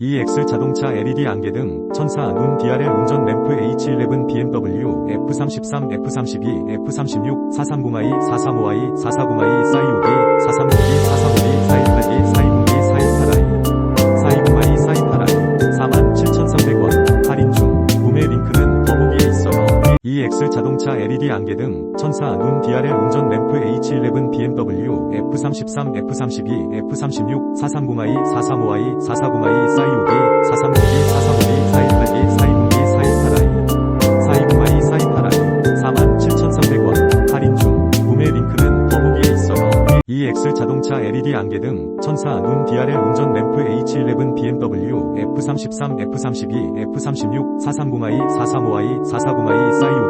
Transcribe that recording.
EX 자동차 LED 안개 등 천사 눈 DRL 운전 램프 H11 BMW F33 F32 F36 430i 435i 440i 425i 436i 432 418i 428i 428i 428i 47,300원 할인 중 구매 링크는 더보기에 있어요. EX 자동차 LED 안개 등 천사 눈 DRL 운전 램프 H11 BMW F33 F32 F36 430i 435i 440i 425i 436i 432 418i 420i 428i 420i 428i 47,300원 할인 중 구매 링크는 더보기에 있어요. EX 자동차 LED 안개 등 천사 눈 DRL 운전 램프 H11 BMW F33 F32 F36 430i 435i 440i 425i